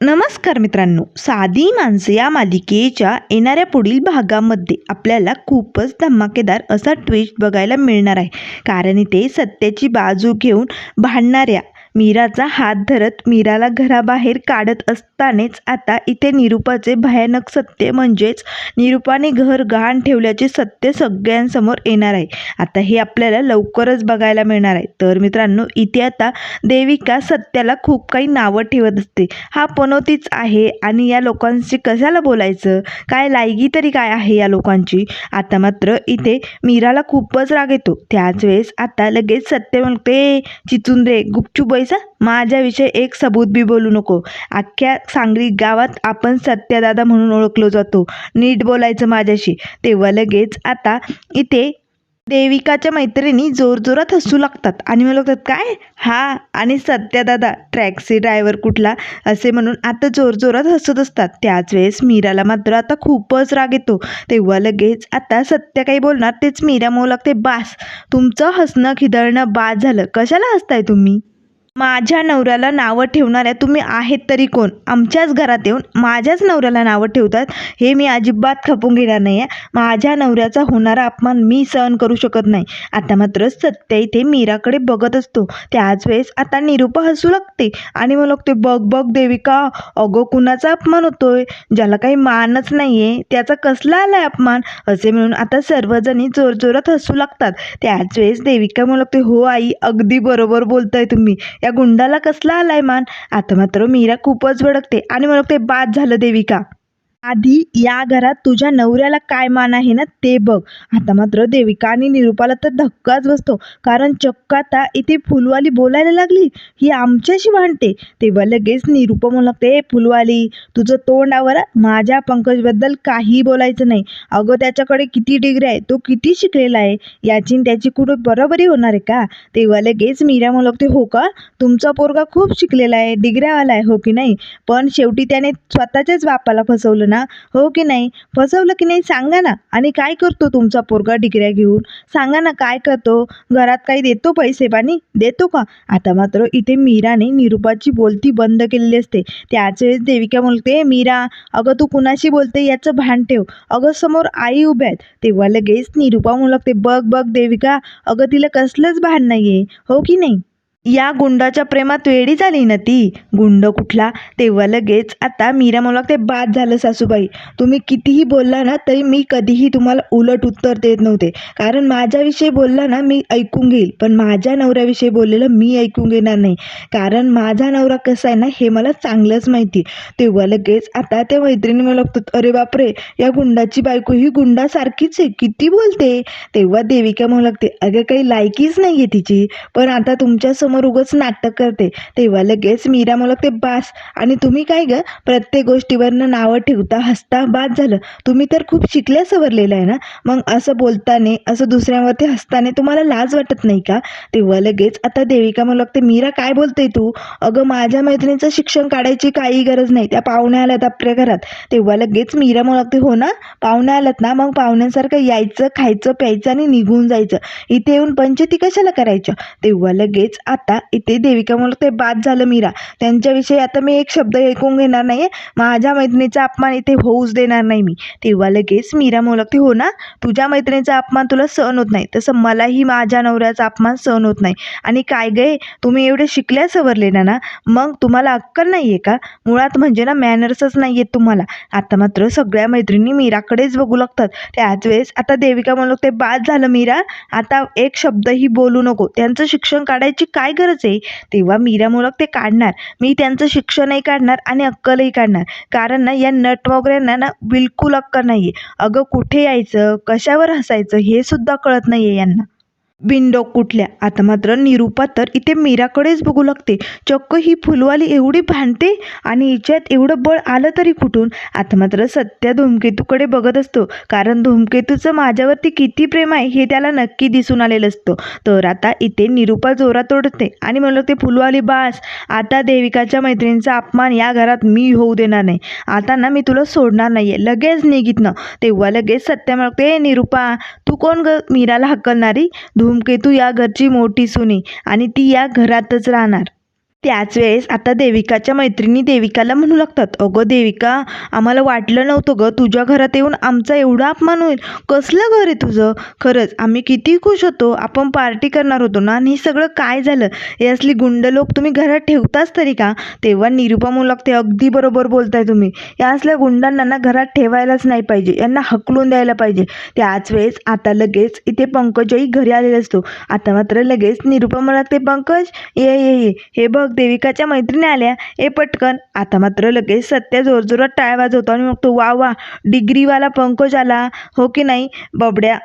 नमस्कार मित्रांनो. साधी माणसं या मालिकेच्या येणाऱ्या पुढील भागामध्ये आपल्याला खूपच धमाकेदार असा ट्विस्ट बघायला मिळणार आहे. कारण इथे सत्याची बाजू घेऊन भांडणाऱ्या मीराचा हात धरत मीराला घराबाहेर काढत असतानाच आता इथे निरूपाचे भयानक सत्य म्हणजेच निरूपाने घर गहाण ठेवल्याचे सत्य सगळ्यांसमोर येणार आहे. आता हे आपल्याला लवकरच बघायला मिळणार आहे. तर मित्रांनो इथे आता देविका सत्याला खूप काही नावं ठेवत असते. हा पनोतीच आहे आणि या लोकांशी कशाला बोलायचं? काय लायगी तरी काय आहे या लोकांची? आता मात्र इथे मीराला खूपच राग येतो. त्याच वेळेस आता लगेच सत्य म्हणते चिचून रे गुपचूप पैसा? माझ्याविषयी एक सबूत बी बोलू नको. अख्ख्या सांगली गावात आपण सत्यदादा म्हणून ओळखलो जातो. नीट बोलायचं माझ्याशी. तेव्हा लगेच आता इथे देविकाच्या मैत्रिणी जोरजोरात हसू लागतात. आणि मला लागतात काय? हा आणि सत्यदादा टॅक्सी ड्रायव्हर कुठला? असे म्हणून आता जोरजोरात हसत असतात. त्याच वेळेस मीराला मात्र आता खूपच राग येतो. तेव्हा लगेच आता सत्य काही बोलणार तेच मीरा म्हणू लागते बास तुमचं हसणं खिदळणं बाद झालं. कशाला हसताय तुम्ही? माझ्या नवऱ्याला नावं ठेवणाऱ्या तुम्ही आहेत तरी कोण? आमच्याच घरात येऊन माझ्याच नवऱ्याला नावं ठेवतात हे मी अजिबात खपून घेणार नाही आहे माझ्या नवऱ्याचा होणारा अपमान मी सहन करू शकत नाही. आता मात्र सत्य इथे मीराकडे बघत असतो. त्याच वेळेस आता निरूपा हसू लागते आणि मग लागते बघ बघ देविका अगो कुणाचा अपमान होतोय? ज्याला काही मानच नाही आहे त्याचा कसला आलाय अपमान? असे म्हणून आता सर्वजणी जोरजोरात हसू लागतात. त्याच वेळेस देविका म्हणू लागते हो आई अगदी बरोबर बोलताय तुम्ही. या गुंडाला कसला आलाय मान? आता मात्र मीरा खूपच भडकते आणि म्हणते ते बाद झालं देविका. आधी या घरात तुझ्या नवऱ्याला काय मान आहे ना ते बघ. आता मात्र देविका आणि निरूपाला तर धक्काच बसतो. कारण चक्क आता इथे फुलवाली बोलायला लागली. ही आमच्याशी भांडते. तेव्हा लगेच निरूपा म्हणू लागते फुलवाली तुझं तोंडावर माझ्या पंकजबद्दल काही बोलायचं नाही. अगं त्याच्याकडे किती डिग्री आहे? तो किती शिकलेला आहे? याची त्याची कुठं बरोबरी होणार आहे का? तेव्हा लगेच मीरा म्हणू लागते हो का? तुमचा पोरगा खूप शिकलेला आहे. डिग्र्यावाला आहे हो की नाही? पण शेवटी त्याने स्वतःच्याच बापाला फसवलं ना? हो की नाही? फसवलं की नाही? सांगा ना. आणि काय करतो तुमचा पोरगा डिग्र्या घेऊन? सांगा ना काय करतो? घरात काही देतो पैसे पाणी? देतो का? आता मात्र इथे मीराने निरूपाची बोलती बंद केलेली असते. त्याच वेळेस देविका बोलते मीरा अगं तू कुणाशी बोलते याचं भान ठेव. अगं समोर आई उभ्या आहेत. तेव्हा लगेच निरूपा म्हणू लागते बघ बघ देविका अगं तिला कसलंच भान नाही आहे हो की नाही? या गुंडाच्या प्रेमात वेडी झाली ना ती? गुंड कुठला? तेव्हा लगेच आता मीरा मला लागते बाद झालं सासूबाई. तुम्ही कितीही बोलला ना तरी मी कधीही तुम्हाला उलट उत्तर देत नव्हते. कारण माझ्याविषयी बोलला ना मी ऐकून घेईल. पण माझ्या नवऱ्याविषयी बोललेलं मी ऐकून घेणार नाही. कारण माझा नवरा कसा आहे ना हे मला चांगलंच माहिती. तेव्हा लगेच आता त्या मैत्रिणी मला लागतात अरे बापरे या गुंडाची बायको ही गुंडासारखीच आहे. किती बोलते? तेव्हा देविका म्हणू लागते अगं काही लायकीच नाही आहे तिची. पण आता तुमच्या समोर उगच नाटक करते. तेव्हा लगेच मीरा म्हणू ते बास आणि तुम्ही काय ग? प्रत्येक गोष्टीवरनं नावं ठेवता हसता बाद झालं. तुम्ही तर खूप शिकल्या सवरलेलं आहे ना? मग असं बोलताने असं दुसऱ्यावरती हसताने तुम्हाला लाज वाटत नाही का? तेव्हा लगेच आता देविका म्हणू लागते मीरा काय बोलते तू? अगं माझ्या मैत्रिणीचं शिक्षण काढायची काही गरज नाही. त्या पाहुण्या आल्यात आपल्या घरात. तेव्हा लगेच मीरा म्हणू लागते हो ना? पाहुण्या आल्यात ना? मग पाहुण्यांसारखं यायचं खायचं प्यायचं आणि निघून जायचं. इथे येऊन पंचायती कशाला करायच्या तेव्हा लगेच आता आता इथे देविका म्हणू ते बाद झालं मीरा. त्यांच्याविषयी आता मी एक शब्द ऐकून घेणार नाही माझ्या मैत्रिणीचा अपमान इथे होऊच देणार नाही मी. तेव्हा लगेच मीरा म्हणू हो ना तुझ्या मैत्रिणीचा अपमान तुला सहन होत नाही. तसं मलाही माझ्या नवऱ्याचा अपमान सहन होत नाही. आणि काय गे तुम्ही एवढे शिकल्या सवरले ना? ना मग तुम्हाला अक्कल नाही आहे का? मुळात म्हणजे ना मॅनर्सच नाही आहेत तुम्हाला. आता मात्र सगळ्या मैत्रिणी मीराकडेच बघू लागतात. त्याच वेळेस आता देविका म्हणू ते बाद झालं मीरा. आता एक शब्दही बोलू नको. त्यांचं शिक्षण काढायची काय गरज आहे? तेव्हा मीरा म्हणू ते काढणार. मी त्यांचं शिक्षणही काढणार आणि अक्कलही काढणार. कारण ना या नट वगैरेंना ना बिलकुल अक्कल नाही आहे अगं कुठे यायचं? कशावर हसायचं? हे सुद्धा कळत नाही आहे यांना. बिंडो कुठल्या? आता मात्र निरूपा तर इथे मीराकडेच बघू लागते. चक्क ही फुलवाली एवढी भांडते आणि हिच्यात एवढं बळ आलं तरी कुठून? आता मात्र सत्या धूमकेतूकडे बघत असतो. कारण धूमकेतूचं माझ्यावरती किती प्रेम आहे हे त्याला नक्की दिसून आलेलं असतं. तर आता इथे निरूपा जोरात ओढते आणि म्हणलं ते फुलवाली बास आता देविकाच्या मैत्रिणीचा अपमान या घरात मी होऊ देणार नाही. आता ना मी तुला सोडणार नाही आहे लगेच निघितनं. तेव्हा लगेच सत्या म्हणते निरूपा तू कोण ग? मीराला हकलणारी? धूमकेतू या घरची मोठी सुनी आणि ती या घरातच राहणार. त्याच वेळेस आता देविकाच्या मैत्रिणी देविकाला म्हणू लागतात अगं देविका आम्हाला वाटलं नव्हतं गं तुझ्या घरात येऊन आमचा एवढा अपमान होईल. कसलं घर आहे तुझं? खरंच आम्ही किती खुश होतो. आपण पार्टी करणार होतो ना आणि हे सगळं काय झालं? हे असली गुंड लोक तुम्ही घरात ठेवताच तरी का? तेव्हा निरुपा म्हणू लागते अगदी बरोबर बोलताय तुम्ही. या असल्या गुंडांना ना घरात ठेवायलाच नाही पाहिजे. यांना हकलून द्यायला पाहिजे. त्याच वेळेस आता लगेच इथे पंकजही घरी आलेला असतो. आता मात्र लगेच निरुपा म्हणू लागते पंकज ये ये ये. हे बघ देविकाच्या मैत्रिणी आल्या. ए पटकन. आता मात्र लगेच सत्या जोरजोरात टाळ वाजवतो आणि मग तो वा वा डिग्रीवाला पंकज आला. हो की नाही? बबड्या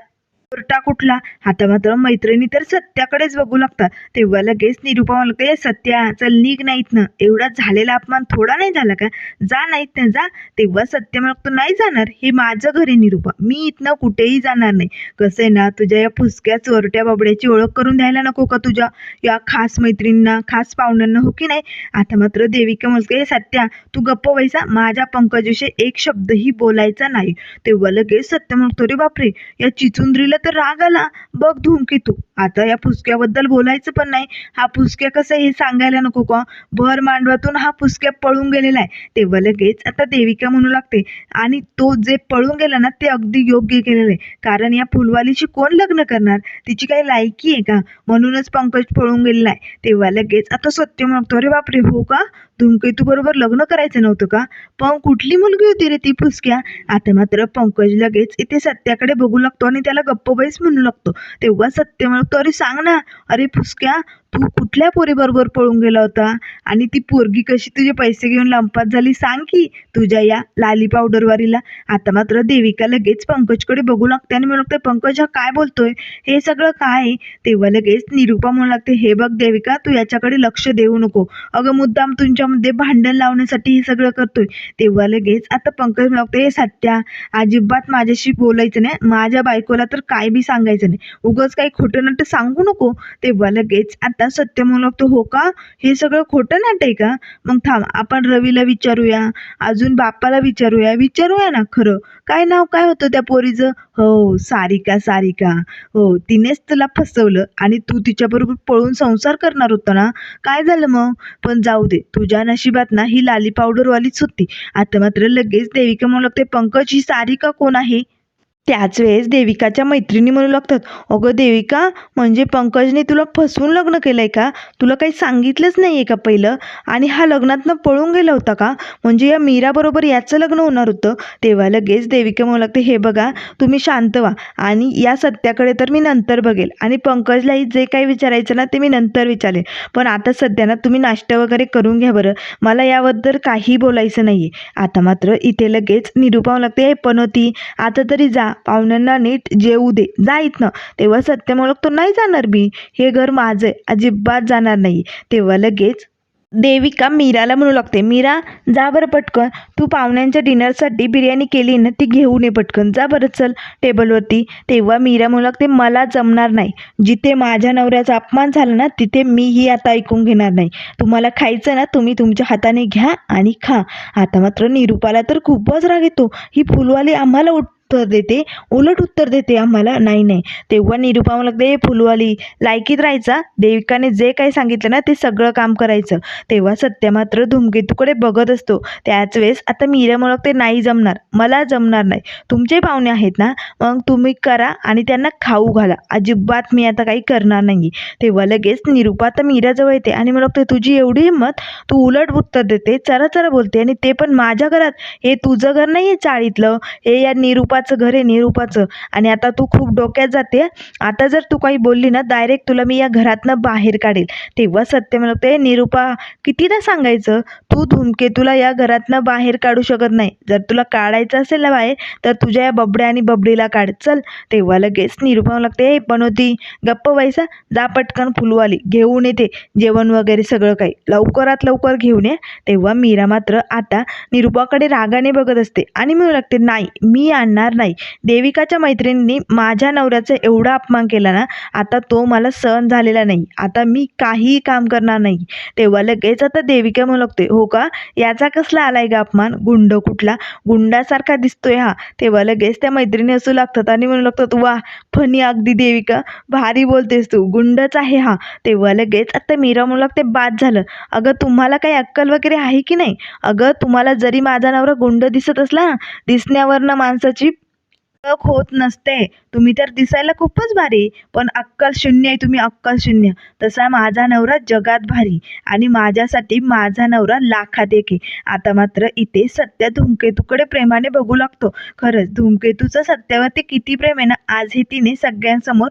उरटा कुठला? आता मात्र मैत्रिणी तर सत्याकडेच बघू लागतात. तेव्हा लगेच निरुपा मला लागते सत्या चल निघ नाहीत ना एवढा झालेला अपमान थोडा नाही झाला का? जा नाहीत ना जा. तेव्हा सत्य म्हणतो नाही जाणार. हे माझं घर आहे निरुपा. मी इथनं कुठेही जाणार नाही. कसं आहे ना तुझ्या या फुसक्या चोरट्या बाबड्याची ओळख करून द्यायला नको का तुझ्या? या खास मैत्रिणींना खास पाहुण्यांना हो की नाही? आता मात्र देविका म्हणते हे सत्या तू गप्प व्हायचा. माझ्या पंकजविषयी एक शब्दही बोलायचा नाही. तेव्हा लगेच सत्य म्हणतो रे बापरे! या चिचुंद्रीला तर राग आला. बघ धूमकेतू आता या पुसक्याबद्दल बोलायचं पण नाही. हा पुसक्या कसं आहे हे सांगायला नको का भर मांडवातून हा पुसक्या पळून गेलेला आहे. तेव्हा लगेच आता देविका म्हणू लागते. आणि तो जे पळून गेला ना ते अगदी योग्य केलेलं आहे. कारण या फुलवालीशी कोण लग्न करणार? तिची काही लायकी आहे का? म्हणूनच पंकज पळून गेलेला आहे. तेव्हा लगेच आता सत्य म्हणतो. अरे बापरे हो का? धूमकेतू बरोबर लग्न करायचं नव्हतं का? पण कुठली मुलगी होती रे ती फुसक्या आता मात्र पंकज लगेच इथे सत्याकडे बघू लागतो आणि त्याला गप्प बैस म्हणू लागतो. तेव्हा सत्य म्हणतो अरे सांग ना. अरे फुसक्या तू कुठल्या पोरीबरोबर पळून गेला होता? आणि ती पोरगी कशी तुझे पैसे घेऊन लंपात झाली? सांग की तुझ्या या लाली पावडरवारीला. आता मात्र देविका लगेच पंकजकडे बघू लागते आणि म्हणू लागते पंकज हा काय बोलतोय? हे सगळं काय आहे?" तेव्हा लगेच निरुपा म्हणू लागते हे बघ देविका तू याच्याकडे लक्ष देऊ नको. अगं मुद्दाम तुमच्यामध्ये भांडण लावण्यासाठी हे सगळं करतोय. तेव्हा लगेच आता पंकज म्हणू लागते हे सत्या अजिबात माझ्याशी बोलायचं नाही. माझ्या बायकोला तर काय बी सांगायचं नाही. उगाच काही खोटं नाटं सांगू नको. तेव्हा लगेच आता सत्य म्हणू लागतो हो का? हे सगळं खोटं नाट आहे का? मग थांब आपण रवीला विचारूया अजून बापाला विचारूया. विचारूया ना खरं. काय नाव काय होतं त्या पोरीचं? हो सारिका सारिका. हो तिनेच तुला फसवलं आणि तू तिच्याबरोबर पळून संसार करणार होता ना? काय झालं मग? पण जाऊ दे तुझ्या नशिबात ना ही लाली पावडरवालीच होती. आता मात्र लगेच देविका म्हणू लागते पंकज ही सारिका कोण आहे? त्याच वेळेस देविकाच्या मैत्रिणी म्हणू लागतात अगं देविका म्हणजे पंकजने तुला फसवून लग्न केलं आहे का? तुला काही सांगितलंच नाही आहे का पहिलं? आणि हा लग्नातनं पळून गेला होता का? म्हणजे या मीराबरोबर याचं लग्न होणार होतं. तेव्हा लगेच देविका म्हणू लागते हे बघा तुम्ही शांत व्हा आणि या सत्याकडे तर मी नंतर बघेल आणि पंकजलाही जे काही विचारायचं ना ते मी नंतर विचारेल. पण आता सध्या ना तुम्ही नाश्ता वगैरे करून घ्या बरं. मला याबद्दल काही बोलायचं नाही आहे आता मात्र इथे लगेच निरूपावं लागते हे पनोती आता तरी जा. पाहुण्यांना नीट जेवू दे. जा इथनं. तेव्हा सत्यम म्हणत तो नाही जाणार मी हे घर माझं आहे. अजिबात जाणार नाही. तेव्हा लगेच देविका मीराला म्हणू लागते मीरा जा बरं पटकन. तू पाहुण्यांच्या डिनरसाठी बिर्याणी केली ना ती घेऊन ये पटकन. जा बरं चल टेबलवरती. तेव्हा मीरा म्हणू लागते मला जमणार नाही. जिथे माझ्या नवऱ्याचा अपमान झाला ना तिथे मीही आता ऐकून घेणार नाही. तुम्हाला खायचं ना तुम्ही तुमच्या हाताने घ्या आणि खा. आता मात्र निरूपाला तर खूपच राग येतो. ही फुलवाली आम्हाला उठ उत्तर देते उलट उत्तर देते आम्हाला नाही नाही. तेव्हा निरुपा मला लागते फुलवाली लायकीत राहायचा देविकाने जे काही सांगितलं ना ते सगळं काम करायचं. तेव्हा सत्य मात्र धूमकेतूकडे बघत असतो. त्याच वेळेस आता मीरा मला ते नाही जमणार मला जमणार नाही. तुमचे पाहुणे आहेत ना मग तुम्ही करा आणि त्यांना खाऊ घाला. अजिबात मी आता काही करणार नाही तेव्हा लगेच निरुपा आता मीराजवळ येते आणि मला ते तुझी एवढी हिंमत तू उलट उत्तर देते चरा चरा बोलते आणि ते पण माझ्या घरात. हे तुझं घर नाही आहे चाळीतलं. हे या निरुपा रूपाचं घर आहे निरूपाचं. आणि आता तू खूप डोक्यात जाते. आता जर तू काही बोलली ना डायरेक्ट तुला मी या घरातनं बाहेर काढेल. तेव्हा सत्य मला निरूपा कितीदा सांगायचं? तू धूमकेतूला या घरातनं बाहेर काढू शकत नाही. जर तुला काढायचं असेल ना बाहेर तर तुझ्या या बबड्या आणि बबडीला काढ. चल. तेव्हा लगेच निरूपा मला लागते पण होती गप्प व्हायचा? जा पटकन फुलवाली घेऊन येते. जेवण वगैरे सगळं काही. लवकरात लवकर घेऊन ये. तेव्हा मीरा मात्र आता निरूपाकडे रागाने बघत असते. आणि म्हणू लागते नाही मी आणणार देणार नाही. देविकाच्या मैत्रिणींनी माझ्या नवऱ्याचा एवढा अपमान केला ना आता तो मला सहन झालेला नाही. आता मी काहीही काम करणार नाही. तेव्हा लगेच आता देविका म्हणू लागते हो का? याचा कसला आलाय का अपमान? गुंड कुठला? गुंडासारखा दिसतोय हा. तेव्हा लगेच त्या मैत्रिणी असू लागतात आणि म्हणू लागतात वा फनी अगदी देविका. भारी बोलतेस तू. गुंडच आहे हा. तेव्हा लगेच आता मीरा म्हणू लागते बाद झालं. अगं तुम्हाला काही अक्कल वगैरे आहे की नाही? अगं तुम्हाला जरी माझा नवरा गुंड दिसत असला ना दिसण्यावरनं माणसाची ओळख होत नसते. तुम्ही तर दिसायला खूपच भारी. पण अक्कल शून्य आहे तुम्ही अक्कल शून्य. तसा माझा नवरा जगात भारी. आणि माझ्यासाठी माझा नवरा लाखात एक आहे. आता मात्र इथे सत्य धूमकेतूकडे प्रेमाने बघू लागतो. खरंच धूमकेतूचं सत्यावरती किती प्रेम आहे ना आजही तिने सगळ्यांसमोर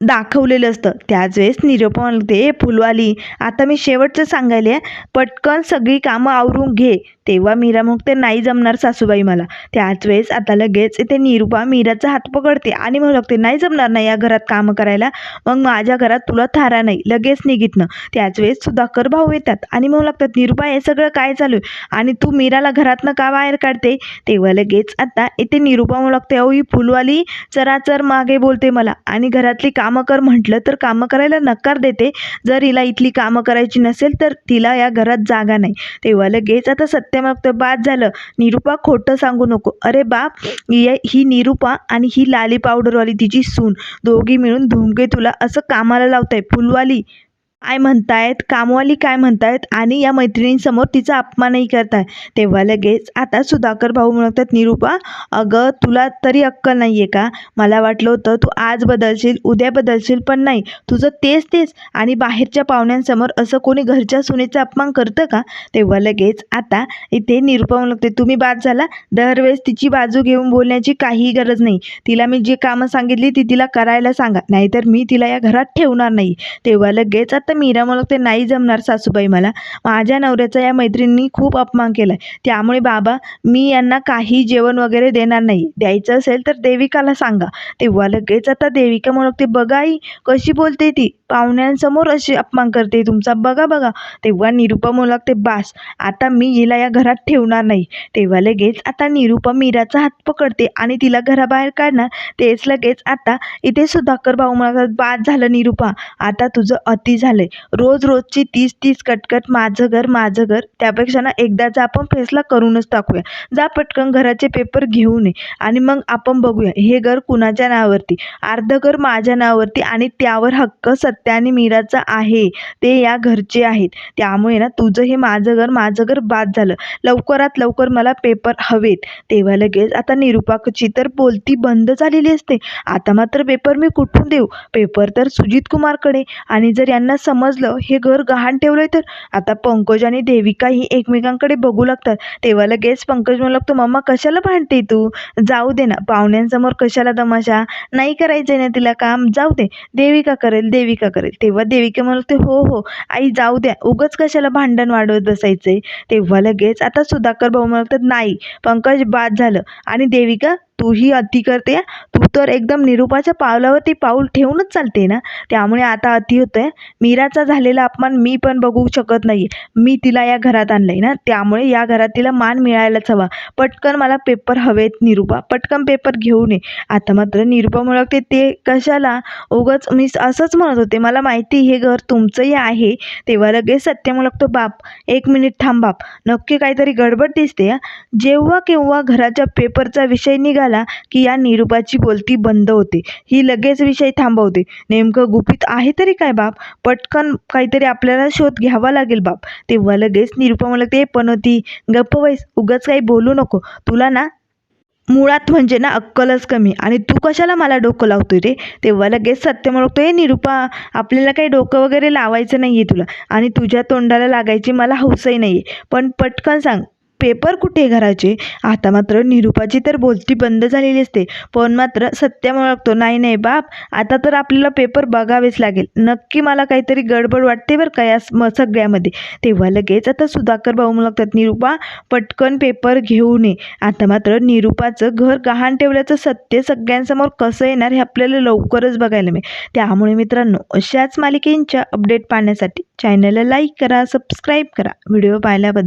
दाखवलेलं असतं. त्याच वेळेस निरोप ते फुलवाली. आता मी शेवटचं सांगायला पटकन सगळी कामं आवरून घे. तेव्हा मीरा मग ते नाही जमणार सासूबाई मला. त्याच वेळेस आता लगेच इथे निरुपा मीराचा हात पकडते आणि म्हणू लागते नाही जमणार नाही या घरात कामं करायला? मग माझ्या घरात तुला थारा नाही लगेच निघितनं त्याच वेळेस सुधाकर भाऊ येतात आणि म्हणू लागतात निरुपा हे सगळं काय चालू आहे? आणि तू मीराला घरातनं का बाहेर काढते? तेव्हा लगेच आता इथे निरुपा म्हणू लागते अहो ही फुलवाली चराचर मागे बोलते मला आणि घरातली कामं कर म्हटलं तर कामं करायला नकार देते. जर हिला इथली कामं करायची नसेल तर तिला या घरात जागा नाही. तेव्हा लगेच आता सत्य मग बाद झालं. निरुपा खोटं सांगू नको. अरे बाप ये- ही निरुपा आणि ही लाली पावडरवाली तिची सून. दोघी मिळून धुमके तुला असं कामाला लावताय. फुलवाली काय म्हणतायत? कामवाली काय म्हणतायत? आणि या मैत्रिणींसमोर तिचा अपमानही करताय. तेव्हा लगेच आता सुधाकर भाऊ म्हणतात निरुपा अगं तुला तरी अक्कल नाही आहे का? मला वाटलं होतं तू आज बदलशील उद्या बदलशील पण नाही. तुझं तेच तेच. आणि बाहेरच्या पाहुण्यांसमोर असं कोणी घरच्या सुनेचा अपमान करतं का? तेव्हा लगेच आता इथे निरुपा म्हणते तुम्ही बाद झाला. दरवेळेस तिची बाजू घेऊन बोलण्याची काहीही गरज नाही. तिला मी जी कामं सांगितली ती तिला करायला सांगा. नाहीतर मी तिला या घरात ठेवणार नाही. तेव्हा लगेच आता मीरा मला ते नाही जमणार सासूबाई मला. माझ्या नवऱ्याचा या मैत्रिणींनी खूप अपमान केला आहे त्यामुळे बाबा मी यांना काही जेवण वगैरे देणार नाही. द्यायचं असेल तर देविकाला सांगा. तेव्हा लगेच आता देविका म्हणू ते बघा आई कशी बोलते ती? पाहुण्यांसमोर अशी अपमान करते तुमचा. बघा बघा. तेव्हा निरुपा म्हणू लागते बास आता मी हिला या घरात ठेवणार नाही. तेव्हा लगेच आता निरुपा मीराचा हात पकडते आणि तिला घराबाहेर काढणार. तेच लगेच आता इथे सुधाकर भाऊ म्हणतात बाद झालं निरुपा. आता तुझं अति झालंय रोज रोजची तीस तीस कटकट माझं घर माझं घर. त्यापेक्षा ना एकदाचा आपण फैसला करूनच टाकूया. जा पटकन घराचे पेपर घेऊन ये आणि मग आपण बघूया. हे घर कुणाच्या नावावरती? अर्ध घर माझ्या नावावरती आणि त्यावर हक्क सत्य आणि मीराचा आहे. ते या घरचे आहेत. त्यामुळे ना तुझं हे माझं घर माझं घर बाद झालं. लवकरात लवकर मला पेपर हवेत. तेव्हा लगेच आता निरुपाकची तर बोलती बंद झालेली असते. आता मात्र पेपर मी कुठून देऊ? पेपर तर सुजित कुमारकडे. आणि जर यांना समजलं हे घर गहाण ठेवलंय तर? आता पंकज आणि देविकाही एकमेकांकडे बघू लागतात. तेव्हा लगेच पंकज म्हणू लागतो मम्मा कशाला भांडते तू? जाऊ दे ना पाहुण्यांसमोर कशाला तमाशा? नाही करायचंय ना तिला काम? जाऊ दे देविका करेल देविका करेल. तेव्हा देविका म्हणू लागते हो हो आई जाऊ द्या उगच कशाला भांडण वाढवत बसायचंय? तेव्हा लगेच आता सुधाकर भाऊ म्हणतात नाही पंकज बाद झालं. आणि देविका तूही अति करते तू तर एकदम निरूपाच्या पावलावरती पाऊल ठेवूनच चालते ना? त्यामुळे आता अति होतं आहे मीराचा झालेला अपमान मी पण बघू शकत नाही. मी तिला या घरात आणलंय ना? त्यामुळे या घरात तिला मान मिळायलाच हवा. पटकन मला पेपर हवेत निरूपा. पटकन पेपर घेऊन ये आता मात्र निरूपा म्हणू ते कशाला? उगाच मी असंच म्हणत होते. मला माहिती हे घर तुमचंही आहे. तेव्हा लगेच सत्य म्हणू बाप. एक मिनिट थांब बाप. नक्की काहीतरी गडबड दिसते जेव्हा केव्हा घराच्या पेपरचा विषय निघाला की या निरूपाची बोलती बंद होते. ही लगेच विषय थांबवते. नेमकं गुपित आहे तरी काय बाप? पटकन काहीतरी आपल्याला शोध घ्यावा लागेल बाप. तेव्हा लगेच निरूपा मला ते पण होती गप्प वैस उगाच काही बोलू नको. तुला ना मुळात म्हणजे ना अक्कलच कमी. आणि तू कशाला मला डोकं लावतोय रे? तेव्हा लगेच सत्य म्हणतो ए निरूपा आपल्याला काही डोकं वगैरे लावायचं नाही आहे तुला. आणि तुझ्या तोंडाला लागायची मला हौसही नाही आहे पण पटकन सांग पेपर कुठे आहे घराचे? आता मात्र निरूपाची तर बोलती बंद झालेली असते. पण मात्र सत्य ओळखतो. नाही नाही बाप. आता तर आपल्याला पेपर बघावेच लागेल. नक्की मला काहीतरी गडबड वाटते बरं का या म- सगळ्यामध्ये. तेव्हा लगेच आता सुधाकर भाऊ म्हणतात निरूपा पटकन पेपर घेऊ नये आता मात्र निरूपाचं घर गहाण ठेवल्याचं सत्य सगळ्यांसमोर कसं येणार हे आपल्याला लवकरच बघायला मिळेल. त्यामुळे मित्रांनो अशाच मालिकेंच्या अपडेट पाहण्यासाठी चॅनलला लाईक करा सबस्क्राईब करा. व्हिडिओ पाहिल्याबद्दल